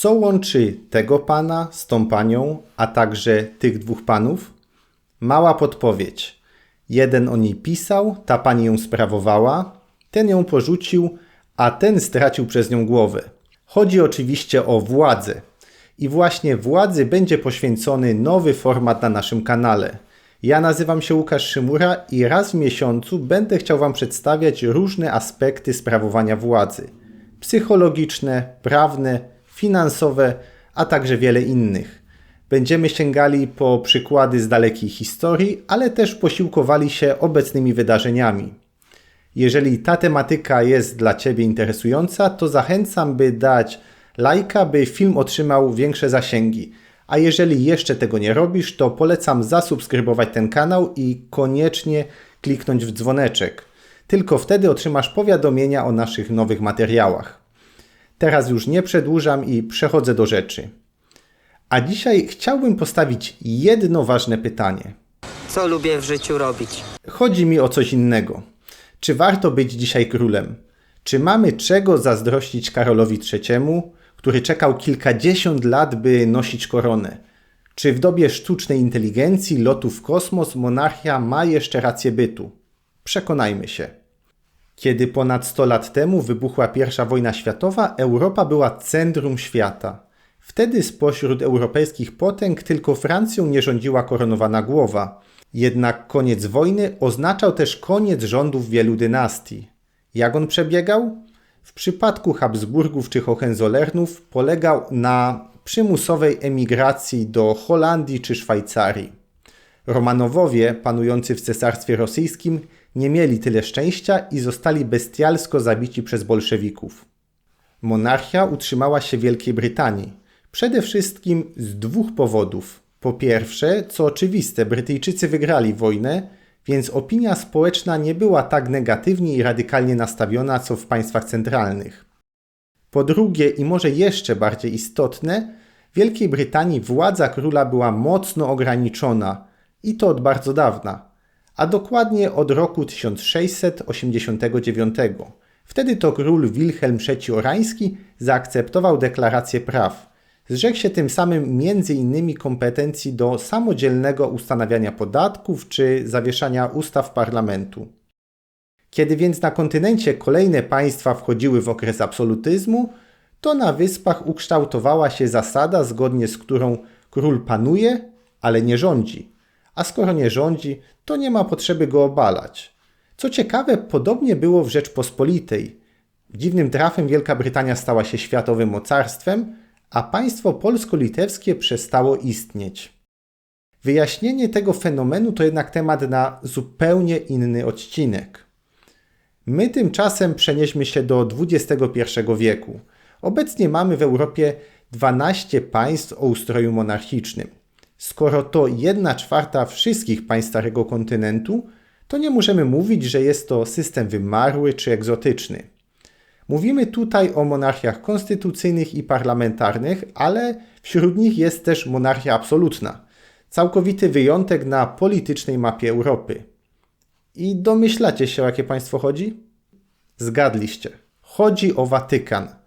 Co łączy tego pana z tą panią, a także tych dwóch panów? Mała podpowiedź. Jeden o niej pisał, ta pani ją sprawowała, ten ją porzucił, a ten stracił przez nią głowę. Chodzi oczywiście o władzę. I właśnie władzy będzie poświęcony nowy format na naszym kanale. Ja nazywam się Łukasz Szymura i raz w miesiącu będę chciał Wam przedstawiać różne aspekty sprawowania władzy. Psychologiczne, prawne, finansowe, a także wiele innych. Będziemy sięgali po przykłady z dalekiej historii, ale też posiłkowali się obecnymi wydarzeniami. Jeżeli ta tematyka jest dla Ciebie interesująca, to zachęcam, by dać lajka, by film otrzymał większe zasięgi. A jeżeli jeszcze tego nie robisz, to polecam zasubskrybować ten kanał i koniecznie kliknąć w dzwoneczek. Tylko wtedy otrzymasz powiadomienia o naszych nowych materiałach. Teraz już nie przedłużam i przechodzę do rzeczy. A dzisiaj chciałbym postawić jedno ważne pytanie. Co lubię w życiu robić? Chodzi mi o coś innego. Czy warto być dzisiaj królem? Czy mamy czego zazdrościć Karolowi III, który czekał kilkadziesiąt lat, by nosić koronę? Czy w dobie sztucznej inteligencji, lotu w kosmos, monarchia ma jeszcze rację bytu? Przekonajmy się. Kiedy ponad 100 lat temu wybuchła I wojna światowa, Europa była centrum świata. Wtedy spośród europejskich potęg tylko Francją nie rządziła koronowana głowa. Jednak koniec wojny oznaczał też koniec rządów wielu dynastii. Jak on przebiegał? W przypadku Habsburgów czy Hohenzollernów polegał na przymusowej emigracji do Holandii czy Szwajcarii. Romanowowie, panujący w Cesarstwie Rosyjskim, nie mieli tyle szczęścia i zostali bestialsko zabici przez bolszewików. Monarchia utrzymała się w Wielkiej Brytanii. Przede wszystkim z dwóch powodów. Po pierwsze, co oczywiste, Brytyjczycy wygrali wojnę, więc opinia społeczna nie była tak negatywnie i radykalnie nastawiona co w państwach centralnych. Po drugie, i może jeszcze bardziej istotne, w Wielkiej Brytanii władza króla była mocno ograniczona i to od bardzo dawna, a dokładnie od roku 1689. Wtedy to król Wilhelm III Orański zaakceptował deklarację praw. Zrzekł się tym samym m.in. kompetencji do samodzielnego ustanawiania podatków czy zawieszania ustaw parlamentu. Kiedy więc na kontynencie kolejne państwa wchodziły w okres absolutyzmu, to na wyspach ukształtowała się zasada, zgodnie z którą król panuje, ale nie rządzi. A skoro nie rządzi, to nie ma potrzeby go obalać. Co ciekawe, podobnie było w Rzeczpospolitej. Dziwnym trafem Wielka Brytania stała się światowym mocarstwem, a państwo polsko-litewskie przestało istnieć. Wyjaśnienie tego fenomenu to jednak temat na zupełnie inny odcinek. My tymczasem przenieśmy się do XXI wieku. Obecnie mamy w Europie 12 państw o ustroju monarchicznym. Skoro to 1 czwarta wszystkich państw Starego Kontynentu, to nie możemy mówić, że jest to system wymarły czy egzotyczny. Mówimy tutaj o monarchiach konstytucyjnych i parlamentarnych, ale wśród nich jest też monarchia absolutna. Całkowity wyjątek na politycznej mapie Europy. I domyślacie się, o jakie państwo chodzi? Zgadliście. Chodzi o Watykan.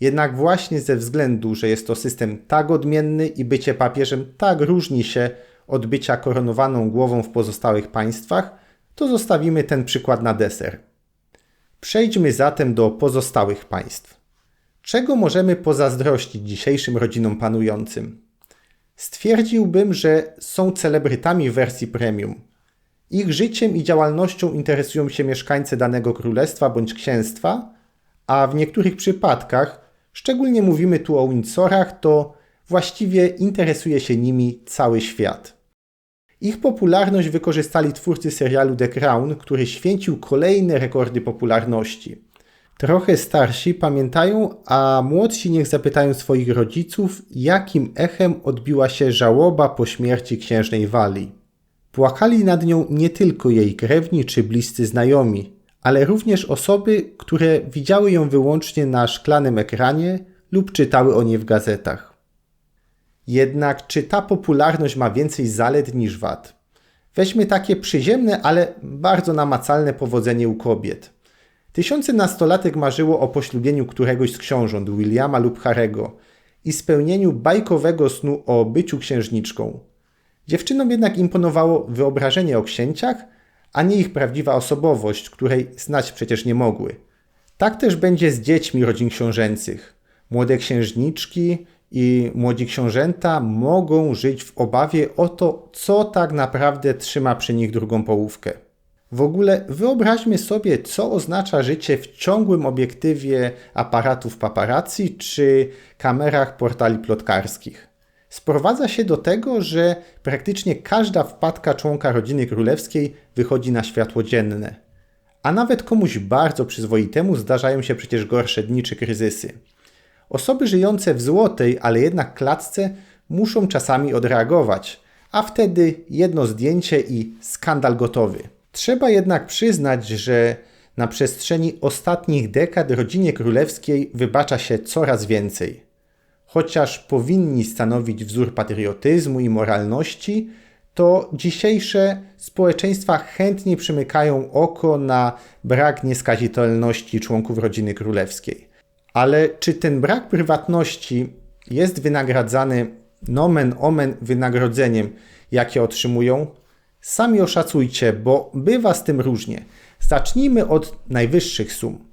Jednak właśnie ze względu, że jest to system tak odmienny i bycie papieżem tak różni się od bycia koronowaną głową w pozostałych państwach, to zostawimy ten przykład na deser. Przejdźmy zatem do pozostałych państw. Czego możemy pozazdrościć dzisiejszym rodzinom panującym? Stwierdziłbym, że są celebrytami wersji premium. Ich życiem i działalnością interesują się mieszkańcy danego królestwa bądź księstwa, a w niektórych przypadkach, szczególnie mówimy tu o Windsorach, to właściwie interesuje się nimi cały świat. Ich popularność wykorzystali twórcy serialu The Crown, który święcił kolejne rekordy popularności. Trochę starsi pamiętają, a młodsi niech zapytają swoich rodziców, jakim echem odbiła się żałoba po śmierci księżnej Wali. Płakali nad nią nie tylko jej krewni czy bliscy znajomi, ale również osoby, które widziały ją wyłącznie na szklanym ekranie lub czytały o niej w gazetach. Jednak czy ta popularność ma więcej zalet niż wad? Weźmy takie przyziemne, ale bardzo namacalne powodzenie u kobiet. Tysiące nastolatek marzyło o poślubieniu któregoś z książąt, Williama lub Harego. i spełnieniu bajkowego snu o byciu księżniczką. Dziewczynom jednak imponowało wyobrażenie o księciach, a nie ich prawdziwa osobowość, której znać przecież nie mogły. Tak też będzie z dziećmi rodzin książęcych. Młode księżniczki i młodzi książęta mogą żyć w obawie o to, co tak naprawdę trzyma przy nich drugą połówkę. W ogóle wyobraźmy sobie, co oznacza życie w ciągłym obiektywie aparatów paparazzi czy kamerach portali plotkarskich. Sprowadza się do tego, że praktycznie każda wpadka członka rodziny królewskiej wychodzi na światło dzienne. A nawet komuś bardzo przyzwoitemu zdarzają się przecież gorsze dni czy kryzysy. Osoby żyjące w złotej, ale jednak klatce muszą czasami odreagować, a wtedy jedno zdjęcie i skandal gotowy. Trzeba jednak przyznać, że na przestrzeni ostatnich dekad rodzinie królewskiej wybacza się coraz więcej. Chociaż powinni stanowić wzór patriotyzmu i moralności, to dzisiejsze społeczeństwa chętnie przymykają oko na brak nieskazitelności członków rodziny królewskiej. Ale czy ten brak prywatności jest wynagradzany nomen omen wynagrodzeniem, jakie otrzymują? Sami oszacujcie, bo bywa z tym różnie. Zacznijmy od najwyższych sum.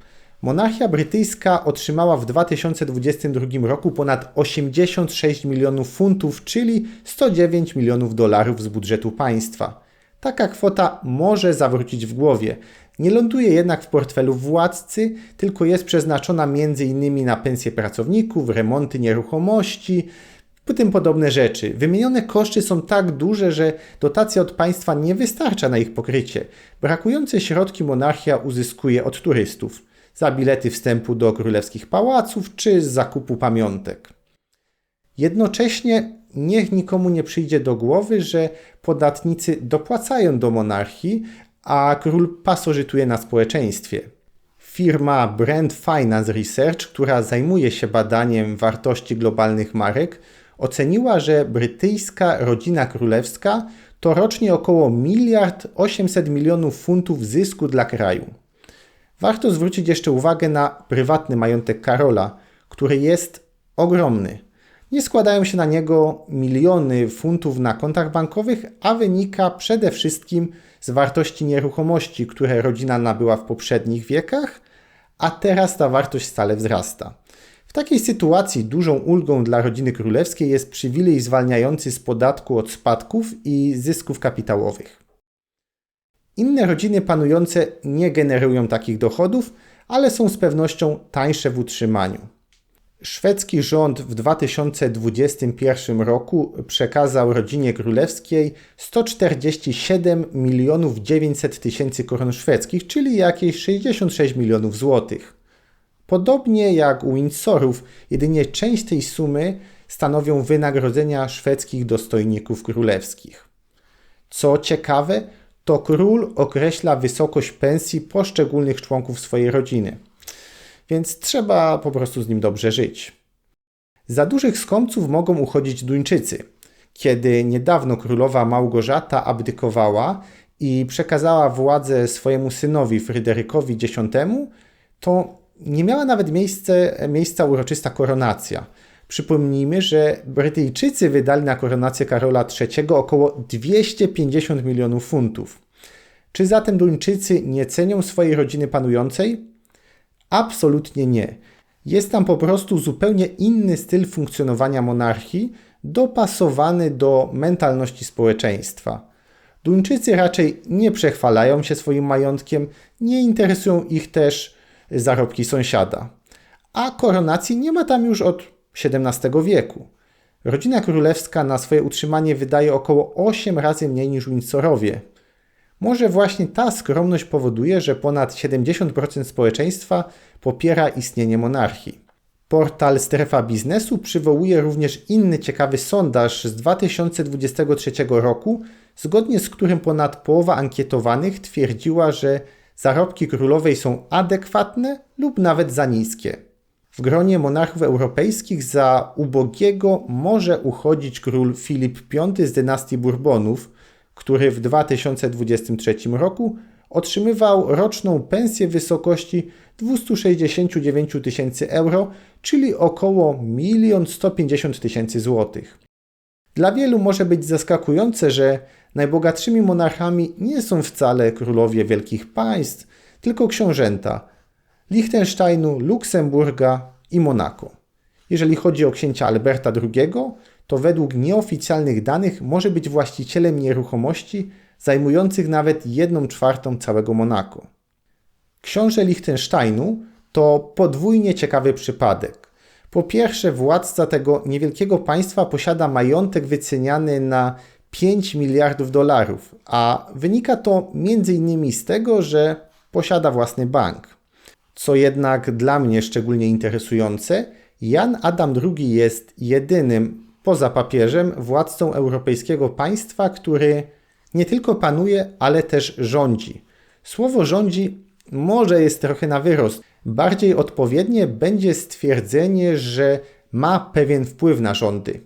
Monarchia brytyjska otrzymała w 2022 roku ponad 86 milionów funtów, czyli 109 milionów dolarów z budżetu państwa. Taka kwota może zawrócić w głowie. Nie ląduje jednak w portfelu władcy, tylko jest przeznaczona m.in. na pensje pracowników, remonty nieruchomości, tym podobne rzeczy. Wymienione koszty są tak duże, że dotacja od państwa nie wystarcza na ich pokrycie. Brakujące środki monarchia uzyskuje od turystów za bilety wstępu do królewskich pałaców czy z zakupu pamiątek. Jednocześnie niech nikomu nie przyjdzie do głowy, że podatnicy dopłacają do monarchii, a król pasożytuje na społeczeństwie. Firma Brand Finance Research, która zajmuje się badaniem wartości globalnych marek, oceniła, że brytyjska rodzina królewska to rocznie około miliard 800 milionów funtów zysku dla kraju. Warto zwrócić jeszcze uwagę na prywatny majątek Karola, który jest ogromny. Nie składają się na niego miliony funtów na kontach bankowych, a wynika przede wszystkim z wartości nieruchomości, które rodzina nabyła w poprzednich wiekach, a teraz ta wartość stale wzrasta. W takiej sytuacji dużą ulgą dla rodziny królewskiej jest przywilej zwalniający z podatku od spadków i zysków kapitałowych. Inne rodziny panujące nie generują takich dochodów, ale są z pewnością tańsze w utrzymaniu. Szwedzki rząd w 2021 roku przekazał rodzinie królewskiej 147 milionów 900 tysięcy koron szwedzkich, czyli jakieś 66 milionów złotych. Podobnie jak u Windsorów, jedynie część tej sumy stanowią wynagrodzenia szwedzkich dostojników królewskich. Co ciekawe, to król określa wysokość pensji poszczególnych członków swojej rodziny. Więc trzeba po prostu z nim dobrze żyć. Za dużych skąpców mogą uchodzić Duńczycy. Kiedy niedawno królowa Małgorzata abdykowała i przekazała władzę swojemu synowi Fryderykowi X, to nie miała nawet miejsce, miejsca uroczysta koronacja. Przypomnijmy, że Brytyjczycy wydali na koronację Karola III około 250 milionów funtów. Czy zatem Duńczycy nie cenią swojej rodziny panującej? Absolutnie nie. Jest tam po prostu zupełnie inny styl funkcjonowania monarchii, dopasowany do mentalności społeczeństwa. Duńczycy raczej nie przechwalają się swoim majątkiem, nie interesują ich też zarobki sąsiada. A koronacji nie ma tam już od XVII wieku. Rodzina królewska na swoje utrzymanie wydaje około 8 razy mniej niż Windsorowie. Może właśnie ta skromność powoduje, że ponad 70% społeczeństwa popiera istnienie monarchii. Portal Strefa Biznesu przywołuje również inny ciekawy sondaż z 2023 roku, zgodnie z którym ponad połowa ankietowanych twierdziła, że zarobki królowej są adekwatne lub nawet za niskie. W gronie monarchów europejskich za ubogiego może uchodzić król Filip V z dynastii Bourbonów, który w 2023 roku otrzymywał roczną pensję w wysokości 269 tysięcy euro, czyli około 1 150 tysięcy złotych. Dla wielu może być zaskakujące, że najbogatszymi monarchami nie są wcale królowie wielkich państw, tylko książęta Liechtensteinu, Luksemburga i Monako. Jeżeli chodzi o księcia Alberta II, to według nieoficjalnych danych może być właścicielem nieruchomości zajmujących nawet 1 czwartą całego Monako. Książę Liechtensteinu to podwójnie ciekawy przypadek. Po pierwsze, władca tego niewielkiego państwa posiada majątek wyceniany na 5 miliardów dolarów, a wynika to m.in. z tego, że posiada własny bank. Co jednak dla mnie szczególnie interesujące, Jan Adam II jest jedynym, poza papieżem, władcą europejskiego państwa, który nie tylko panuje, ale też rządzi. Słowo rządzi może jest trochę na wyrost. Bardziej odpowiednie będzie stwierdzenie, że ma pewien wpływ na rządy.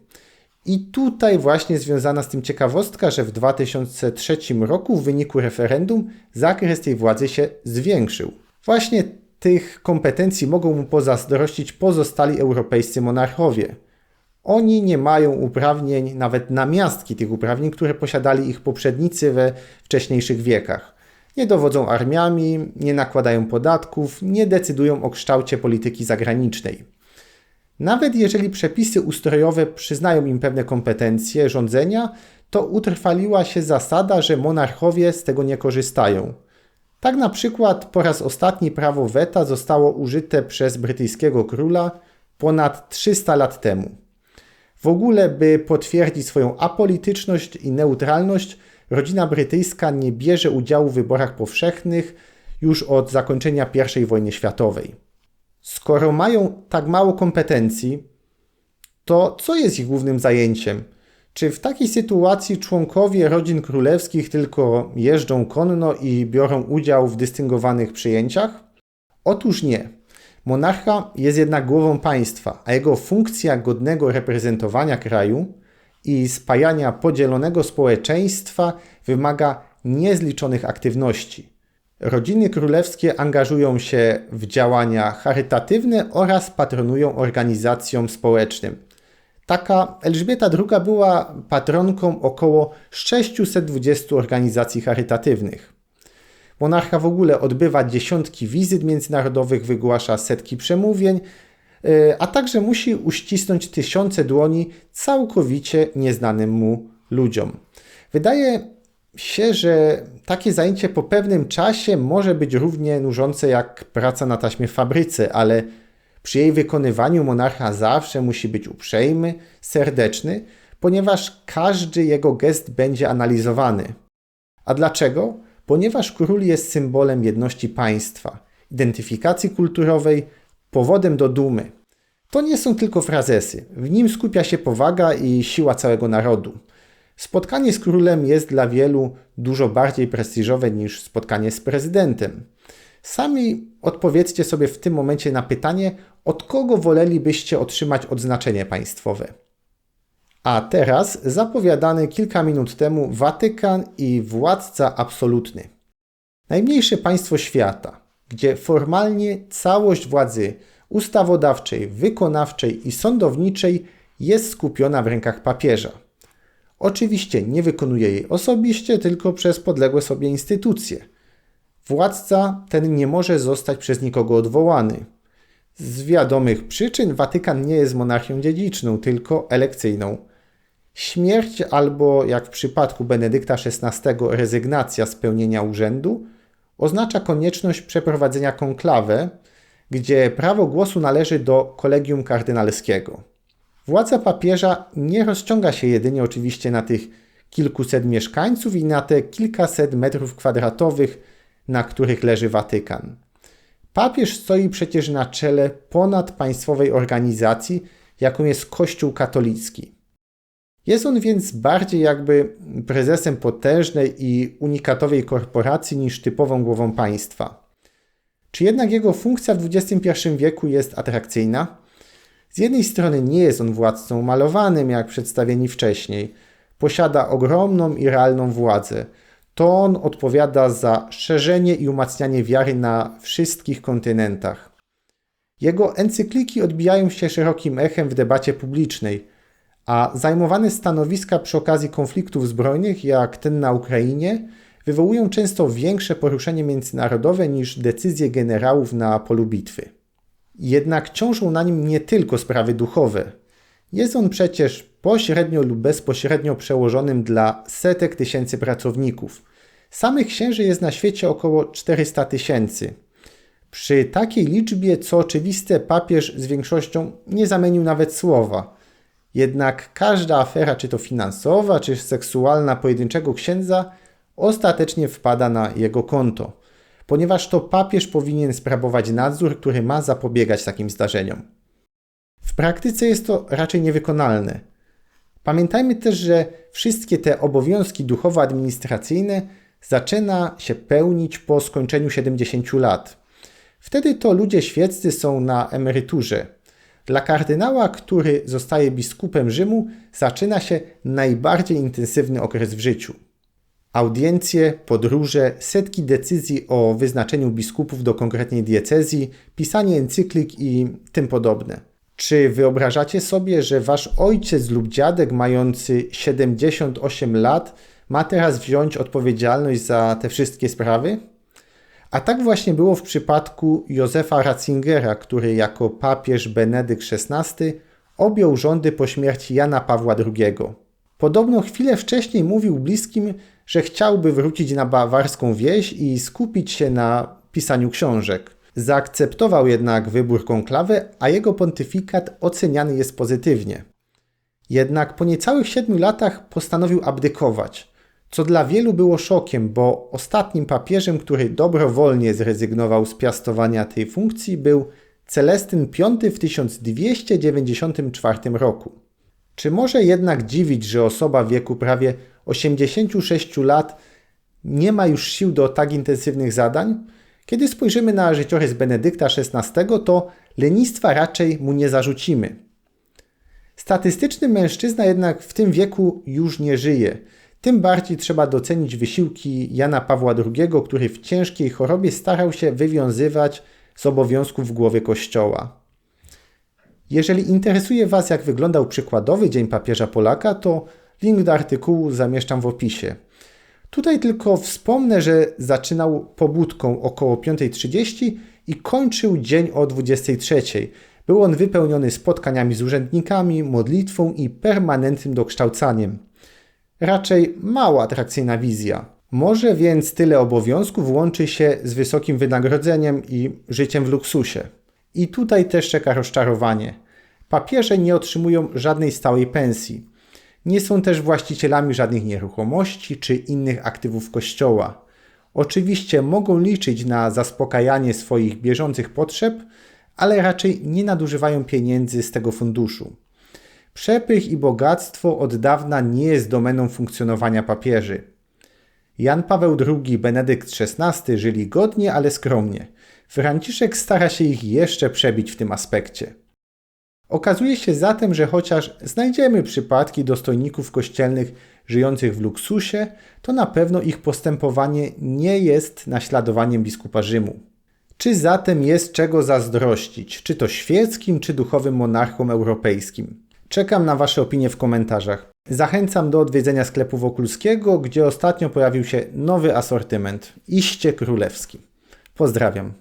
I tutaj właśnie związana z tym ciekawostka, że w 2003 roku w wyniku referendum zakres tej władzy się zwiększył. Właśnie tych kompetencji mogą mu pozazdrościć pozostali europejscy monarchowie. Oni nie mają uprawnień, nawet namiastki tych uprawnień, które posiadali ich poprzednicy we wcześniejszych wiekach. Nie dowodzą armiami, nie nakładają podatków, nie decydują o kształcie polityki zagranicznej. Nawet jeżeli przepisy ustrojowe przyznają im pewne kompetencje rządzenia, to utrwaliła się zasada, że monarchowie z tego nie korzystają. Tak na przykład po raz ostatni prawo weta zostało użyte przez brytyjskiego króla ponad 300 lat temu. W ogóle, by potwierdzić swoją apolityczność i neutralność, rodzina brytyjska nie bierze udziału w wyborach powszechnych już od zakończenia I wojny światowej. Skoro mają tak mało kompetencji, to co jest ich głównym zajęciem? Czy w takiej sytuacji członkowie rodzin królewskich tylko jeżdżą konno i biorą udział w dystyngowanych przyjęciach? Otóż nie. Monarcha jest jednak głową państwa, a jego funkcja godnego reprezentowania kraju i spajania podzielonego społeczeństwa wymaga niezliczonych aktywności. Rodziny królewskie angażują się w działania charytatywne oraz patronują organizacjom społecznym. Taka Elżbieta II była patronką około 620 organizacji charytatywnych. Monarcha w ogóle odbywa dziesiątki wizyt międzynarodowych, wygłasza setki przemówień, e, a także musi uścisnąć tysiące dłoni całkowicie nieznanym mu ludziom. Wydaje się, że takie zajęcie po pewnym czasie może być równie nużące jak praca na taśmie w fabryce, ale przy jej wykonywaniu monarcha zawsze musi być uprzejmy, serdeczny, ponieważ każdy jego gest będzie analizowany. A dlaczego? Ponieważ król jest symbolem jedności państwa, identyfikacji kulturowej, powodem do dumy. To nie są tylko frazesy, w nim skupia się powaga i siła całego narodu. Spotkanie z królem jest dla wielu dużo bardziej prestiżowe niż spotkanie z prezydentem. Sami odpowiedzcie sobie w tym momencie na pytanie, od kogo wolelibyście otrzymać odznaczenie państwowe. A teraz zapowiadany kilka minut temu Watykan i władca absolutny. Najmniejsze państwo świata, gdzie formalnie całość władzy ustawodawczej, wykonawczej i sądowniczej jest skupiona w rękach papieża. Oczywiście nie wykonuje jej osobiście, tylko przez podległe sobie instytucje. Władca ten nie może zostać przez nikogo odwołany. Z wiadomych przyczyn Watykan nie jest monarchią dziedziczną, tylko elekcyjną. Śmierć albo, jak w przypadku Benedykta XVI, rezygnacja z pełnienia urzędu oznacza konieczność przeprowadzenia konklawy, gdzie prawo głosu należy do kolegium kardynalskiego. Władza papieża nie rozciąga się jedynie oczywiście na tych kilkuset mieszkańców i na te kilkaset metrów kwadratowych, na których leży Watykan. Papież stoi przecież na czele ponadpaństwowej organizacji, jaką jest Kościół katolicki. Jest on więc bardziej jakby prezesem potężnej i unikatowej korporacji niż typową głową państwa. Czy jednak jego funkcja w XXI wieku jest atrakcyjna? Z jednej strony nie jest on władcą malowanym, jak przedstawieni wcześniej. Posiada ogromną i realną władzę. To on odpowiada za szerzenie i umacnianie wiary na wszystkich kontynentach. Jego encykliki odbijają się szerokim echem w debacie publicznej, a zajmowane stanowiska przy okazji konfliktów zbrojnych, jak ten na Ukrainie, wywołują często większe poruszenie międzynarodowe niż decyzje generałów na polu bitwy. Jednak ciążą na nim nie tylko sprawy duchowe. Jest on przecież pośrednio lub bezpośrednio przełożonym dla setek tysięcy pracowników. Samych księży jest na świecie około 400 tysięcy. Przy takiej liczbie, co oczywiste, papież z większością nie zamienił nawet słowa. Jednak każda afera, czy to finansowa, czy seksualna pojedynczego księdza, ostatecznie wpada na jego konto, ponieważ to papież powinien sprawować nadzór, który ma zapobiegać takim zdarzeniom. W praktyce jest to raczej niewykonalne. Pamiętajmy też, że wszystkie te obowiązki duchowo-administracyjne zaczyna się pełnić po skończeniu 70 lat. Wtedy to ludzie świeccy są na emeryturze. Dla kardynała, który zostaje biskupem Rzymu, zaczyna się najbardziej intensywny okres w życiu. Audiencje, podróże, setki decyzji o wyznaczeniu biskupów do konkretnej diecezji, pisanie encyklik i tym podobne. Czy wyobrażacie sobie, że wasz ojciec lub dziadek mający 78 lat ma teraz wziąć odpowiedzialność za te wszystkie sprawy? A tak właśnie było w przypadku Józefa Ratzingera, który jako papież Benedykt XVI objął rządy po śmierci Jana Pawła II. Podobno chwilę wcześniej mówił bliskim, że chciałby wrócić na bawarską wieś i skupić się na pisaniu książek. Zaakceptował jednak wybór konklawy, a jego pontyfikat oceniany jest pozytywnie. Jednak po niecałych siedmiu latach postanowił abdykować, co dla wielu było szokiem, bo ostatnim papieżem, który dobrowolnie zrezygnował z piastowania tej funkcji, był Celestyn V w 1294 roku. Czy może jednak dziwić, że osoba w wieku prawie 86 lat nie ma już sił do tak intensywnych zadań? Kiedy spojrzymy na życiorys Benedykta XVI, to lenistwa raczej mu nie zarzucimy. Statystyczny mężczyzna jednak w tym wieku już nie żyje. Tym bardziej trzeba docenić wysiłki Jana Pawła II, który w ciężkiej chorobie starał się wywiązywać z obowiązków w głowie Kościoła. Jeżeli interesuje Was, jak wyglądał przykładowy Dzień Papieża Polaka, to link do artykułu zamieszczam w opisie. Tutaj tylko wspomnę, że zaczynał pobudką około 5.30 i kończył dzień o 23.00. Był on wypełniony spotkaniami z urzędnikami, modlitwą i permanentnym dokształcaniem. Raczej mało atrakcyjna wizja. Może więc tyle obowiązków łączy się z wysokim wynagrodzeniem i życiem w luksusie. I tutaj też czeka rozczarowanie. Papieże nie otrzymują żadnej stałej pensji. Nie są też właścicielami żadnych nieruchomości czy innych aktywów kościoła. Oczywiście mogą liczyć na zaspokajanie swoich bieżących potrzeb, ale raczej nie nadużywają pieniędzy z tego funduszu. Przepych i bogactwo od dawna nie jest domeną funkcjonowania papieży. Jan Paweł II, Benedykt XVI żyli godnie, ale skromnie. Franciszek stara się ich jeszcze przebić w tym aspekcie. Okazuje się zatem, że chociaż znajdziemy przypadki dostojników kościelnych żyjących w luksusie, to na pewno ich postępowanie nie jest naśladowaniem biskupa Rzymu. Czy zatem jest czego zazdrościć, czy to świeckim, czy duchowym monarchom europejskim? Czekam na Wasze opinie w komentarzach. Zachęcam do odwiedzenia sklepu Wokulskiego, gdzie ostatnio pojawił się nowy asortyment, iście królewski. Pozdrawiam.